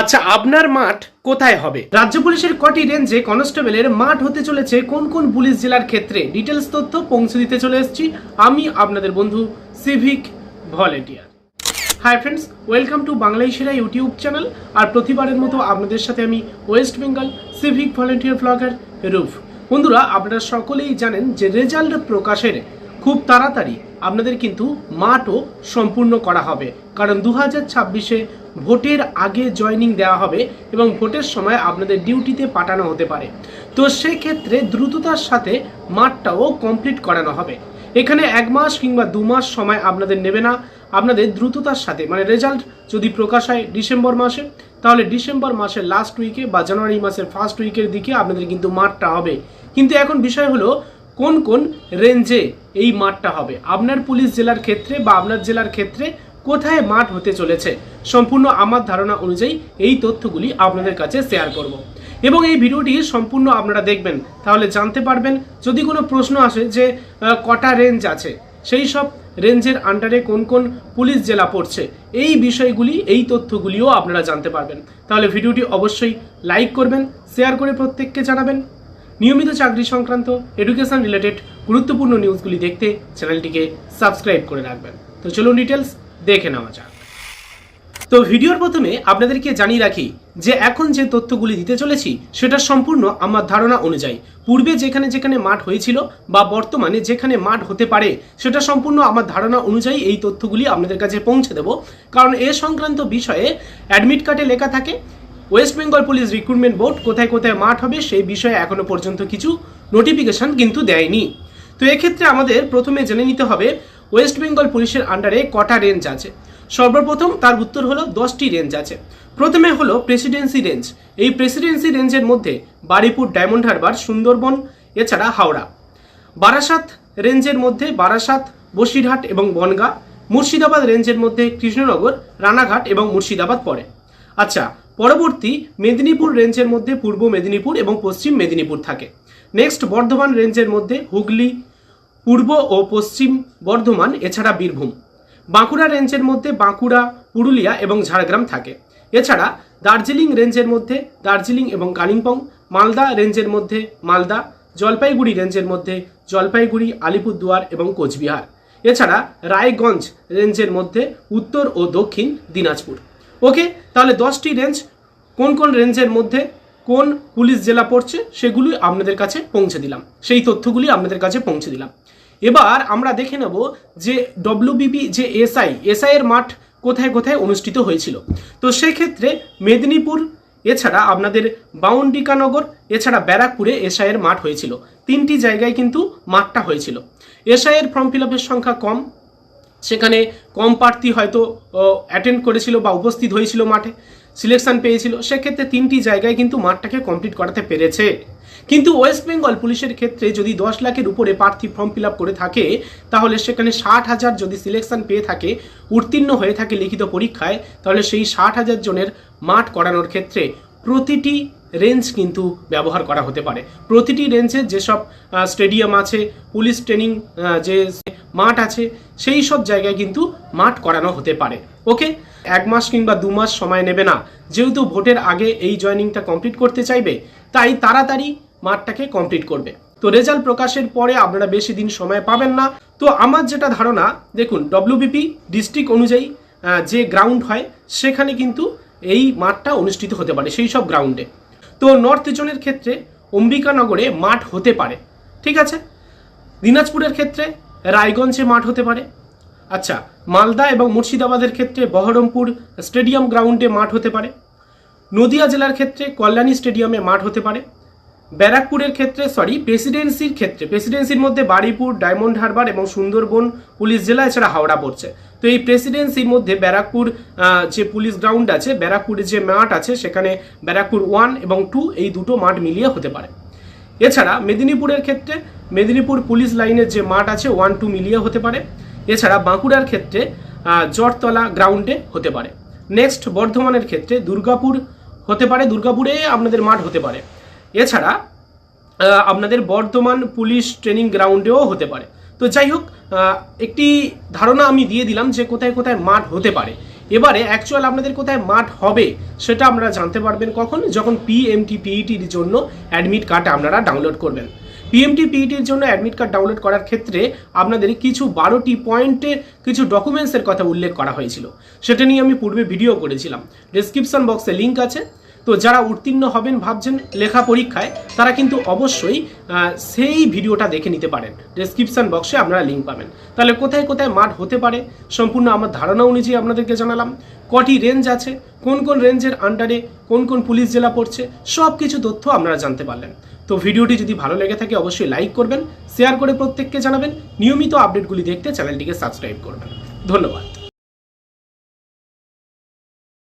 আচ্ছা আপনার মাঠ কোথায় হবে? রাজ্য পুলিশের কটি রেঞ্জে কনস্টেবলের মাঠ হতে চলেছে কোন কোন পুলিশ জেলার ক্ষেত্রে? ডিটেলস তথ্য পৌঁছে দিতে চলে এসেছি। আমি আপনাদের বন্ধু civic volunteer hi friends welcome to বাংলায় সেরা ইউটিউব চ্যানেল। আর প্রতিবারের মতো আপনাদের সাথে আমি West Bengal civic volunteer blogger roof. বন্ধুরা, আপনারা সকলেই জানেন যে রেজাল্ট প্রকাশের খুব তাড়াতাড়ি আপনাদের কিন্তু মাঠও সম্পূর্ণ করা হবে। কারণ দু হাজার ছাব্বিশে ভোটের আগে জয়নিং দেওয়া হবে এবং ভোটের সময় আপনাদের ডিউটিতে পাঠানো হতে পারে। তো সেক্ষেত্রে দ্রুততার সাথে মাঠটাও কমপ্লিট করানো হবে। এখানে এক মাস কিংবা দু মাস সময় আপনাদের নেবে না। আপনাদের দ্রুততার সাথে মানে রেজাল্ট যদি প্রকাশ হয় ডিসেম্বর মাসে, তাহলে ডিসেম্বর মাসের লাস্ট উইকে বা জানুয়ারি মাসের ফার্স্ট উইকের দিকে আপনাদের কিন্তু মাঠটা হবে। কিন্তু এখন বিষয় হলো কোন কোন রেঞ্জে এই মাঠটা হবে? আপনার পুলিশ জেলার ক্ষেত্রে বা আপনার জেলার ক্ষেত্রে কোথায় মাঠ হতে চলেছে? সম্পূর্ণ আমার ধারণা অনুযায়ী এই তথ্যগুলি আপনাদের কাছে শেয়ার করব। এবং এই ভিডিওটি সম্পূর্ণ আপনারা দেখবেন, তাহলে জানতে পারবেন, যদি কোনো প্রশ্ন আসে যে কটা রেঞ্জ আছে, সেই সব রেঞ্জের আন্ডারে কোন কোন পুলিশ জেলা পড়ছে, এই বিষয়গুলি, এই তথ্যগুলিও আপনারা জানতে পারবেন। তাহলে ভিডিওটি অবশ্যই লাইক করবেন শেয়ার করে প্রত্যেককে জানাবেন। নিয়মিত চাকরি সংক্রান্ত এডুকেশন রিলেটেড গুরুত্বপূর্ণ নিউজগুলি দেখতে চ্যানেলটিকে সাবস্ক্রাইব করে রাখবেন। তো চলুন ডিটেলস দেখে নেওয়া যাক। তো ভিডিওর প্রথমে আপনাদেরকে জানিয়ে রাখি যে এখন যে তথ্যগুলি দিতে চলেছি, সেটা সম্পূর্ণ আমার ধারণা অনুযায়ী। পূর্বে যেখানে যেখানে মাঠ হয়েছিল বা বর্তমানে যেখানে মাঠ হতে পারে, সেটা সম্পূর্ণ আমার ধারণা অনুযায়ী এই তথ্যগুলি আপনাদের কাছে পৌঁছে দেব। কারণ এ সংক্রান্ত বিষয়ে অ্যাডমিট কার্ডে লেখা থাকে West Bengal police recruitment board কোথায় কোথায় মাঠ হবে সেই বিষয়ে এখনও পর্যন্ত কিছু নোটিফিকেশন কিন্তু দেয়নি। তো এক্ষেত্রে আমাদের প্রথমে জেনে নিতে হবে ওয়েস্ট বেঙ্গল পুলিশের আন্ডারে কটা রেঞ্জ আছে। সর্বপ্রথম তার উত্তর হলো দশটি রেঞ্জ আছে। প্রথমে হলো প্রেসিডেন্সি রেঞ্জ এই প্রেসিডেন্সি রেঞ্জের মধ্যে বারিপুর ডায়মন্ড হারবার সুন্দরবন, এছাড়া হাওড়া। বারাসাত রেঞ্জের মধ্যে বারাসাত, বসিরহাট এবং বনগাঁ। মুর্শিদাবাদ রেঞ্জের মধ্যে কৃষ্ণনগর, রানাঘাট এবং মুর্শিদাবাদ পড়ে। আচ্ছা পরবর্তী মেদিনীপুর রেঞ্জের মধ্যে পূর্ব মেদিনীপুর এবং পশ্চিম মেদিনীপুর থাকে। নেক্সট বর্ধমান রেঞ্জের মধ্যে হুগলি, পূর্ব ও পশ্চিম বর্ধমান, এছাড়া বীরভূম। বাঁকুড়া রেঞ্জের মধ্যে বাঁকুড়া, পুরুলিয়া এবং ঝাড়গ্রাম থাকে। এছাড়া দার্জিলিং রেঞ্জের মধ্যে দার্জিলিং এবং কালিম্পং, মালদা রেঞ্জের মধ্যে মালদা, জলপাইগুড়ি রেঞ্জের মধ্যে জলপাইগুড়ি, আলিপুরদুয়ার এবং কোচবিহার। এছাড়া রায়গঞ্জ রেঞ্জের মধ্যে উত্তর ও দক্ষিণ দিনাজপুর। ওকে তাহলে দশটি রেঞ্জ কোন কোন রেঞ্জের মধ্যে কোন পুলিশ জেলা পড়ছে সেগুলি আপনাদের কাছে পৌঁছে দিলাম। সেই তথ্যগুলি আপনাদের কাছে পৌঁছে দিলাম। এবার আমরা দেখে নেব যে ডব্লিউবিপি যে এসআই এসআই এর মাঠ কোথায় কোথায় অনুষ্ঠিত হয়েছিল। তো সেক্ষেত্রে মেদিনীপুর, এছাড়া আপনাদের বাউন্ডিকানগর, এছাড়া ব্যারাকপুরে এসআই এর মাঠ হয়েছিল। তিনটি জায়গায় কিন্তু মাঠটা হয়েছিল। এসআই এর ফর্ম ফিল সংখ্যা কম সেখানে কম প্রার্থী হয়তো অ্যাটেন্ড করেছিল বা উপস্থিত হয়েছিল মাঠে সিলেকশন পেয়েছিল। সেক্ষেত্রে তিনটি জায়গায় কিন্তু মাঠটাকে কমপ্লিট করাতে পেরেছে। কিন্তু ওয়েস্ট বেঙ্গল পুলিশের ক্ষেত্রে যদি দশ লাখের উপরে প্রার্থী ফর্ম ফিল করে থাকে, তাহলে সেখানে ষাট হাজার যদি সিলেকশন পেয়ে থাকে, উত্তীর্ণ হয়ে থাকে লিখিত পরীক্ষায়, তাহলে সেই ষাট হাজার জনের মাঠ করানোর ক্ষেত্রে প্রতিটি রেঞ্জ কিন্তু ব্যবহার করা হতে পারে। প্রতিটি রেঞ্জে যেসব স্টেডিয়াম আছে, পুলিশ ট্রেনিং যে মাঠ আছে, সেই সব জায়গায় কিন্তু মাঠ করানো হতে পারে। ওকে? এক মাস কিংবা দু মাস সময় নেবে না। যেহেতু ভোটের আগে এই জয়নিংটা কমপ্লিট করতে চাইবে, তাই তাড়াতাড়ি মাঠটাকে কমপ্লিট করবে। তো রেজাল্ট প্রকাশের পরে আপনারা বেশি দিন সময় পাবেন না। তো আমার যেটা ধারণা, দেখুন ডব্লিউবিপি ডিস্ট্রিক্ট অনুযায়ী যে গ্রাউন্ড হয়, সেখানে কিন্তু এই মাঠটা অনুষ্ঠিত হতে পারে, সেই সব গ্রাউন্ডে তো নর্থ জোনের ক্ষেত্রে অম্বিকানগরে মাঠ হতে পারে, ঠিক আছে? দিনাজপুরের ক্ষেত্রে রায়গঞ্জে মাঠ হতে পারে। আচ্ছা মালদা এবং মুর্শিদাবাদের ক্ষেত্রে বহরমপুর স্টেডিয়াম গ্রাউন্ডে মাঠ হতে পারে। নদিয়া জেলার ক্ষেত্রে কল্যাণী স্টেডিয়ামে মাঠ হতে পারে। ব্যারাকপুরের ক্ষেত্রে সরি প্রেসিডেন্সির ক্ষেত্রে। প্রেসিডেন্সির মধ্যে বারুইপুর ডায়মন্ড হারবার এবং সুন্দরবন পুলিশ জেলা, এছাড়া হাওড়া পড়ছে। তো এই প্রেসিডেন্সির মধ্যে ব্যারাকপুর যে পুলিশ গ্রাউন্ড আছে ব্যারাকপুরের যে মাঠ আছে, সেখানে ব্যারাকপুর ওয়ান এবং টু এই দুটো মাঠ মিলিয়ে হতে পারে। এছাড়া মেদিনীপুরের ক্ষেত্রে, মেদিনীপুর পুলিশ লাইনের যে মাঠ আছে ওয়ান টু মিলিয়ে হতে পারে। এছাড়া বাঁকুড়ার ক্ষেত্রে জটতলা গ্রাউন্ডে হতে পারে। নেক্সট বর্ধমানের ক্ষেত্রে দুর্গাপুর হতে পারে। দুর্গাপুরে আপনাদের মাঠ হতে পারে। এছাড়া আপনাদের বর্ধমান পুলিশ ট্রেনিং গ্রাউন্ডেও হতে পারে। তো যাই হোক একটি ধারণা আমি দিয়ে দিলাম যে কোথায় কোথায় মাঠ হতে পারে। এবারে অ্যাকচুয়াল আপনাদের কোথায় মাঠ হবে সেটা আপনারা জানতে পারবেন কখন, যখন পিএমটি পিইটির জন্য অ্যাডমিট কার্ড আপনারা ডাউনলোড করবেন। পিএমটি পিইটির জন্য অ্যাডমিট কার্ড ডাউনলোড করার ক্ষেত্রে আপনাদের কিছু বারোটি পয়েন্টে কিছু ডকুমেন্টসের কথা উল্লেখ করা হয়েছিল। সেটা নিয়ে আমি পূর্বে ভিডিও করেছিলাম। ডিসক্রিপশন বক্সে লিঙ্ক আছে। তো যারা উত্তীর্ণ হবেন ভাবছেন লেখা পরীক্ষায়, তারা কিন্তু অবশ্যই সেই ভিডিওটা দেখে নিতে পারেন। ডেসক্রিপশন বক্সে আপনারা লিঙ্ক পাবেন। তাহলে কোথায় কোথায় মাঠ হতে পারে, সম্পূর্ণ আমার ধারণা অনুযায়ী আপনাদেরকে জানালাম। কটি রেঞ্জ আছে, কোন কোন রেঞ্জের আন্ডারে কোন কোন পুলিশ জেলা পড়ছে সব কিছু তথ্য আপনারা জানতে পারলেন। তো ভিডিওটি যদি ভালো লেগে থাকে, অবশ্যই লাইক করবেন শেয়ার করে প্রত্যেককে জানাবেন। নিয়মিত আপডেটগুলি দেখতে চ্যানেলটিকে সাবস্ক্রাইব করবেন। ধন্যবাদ।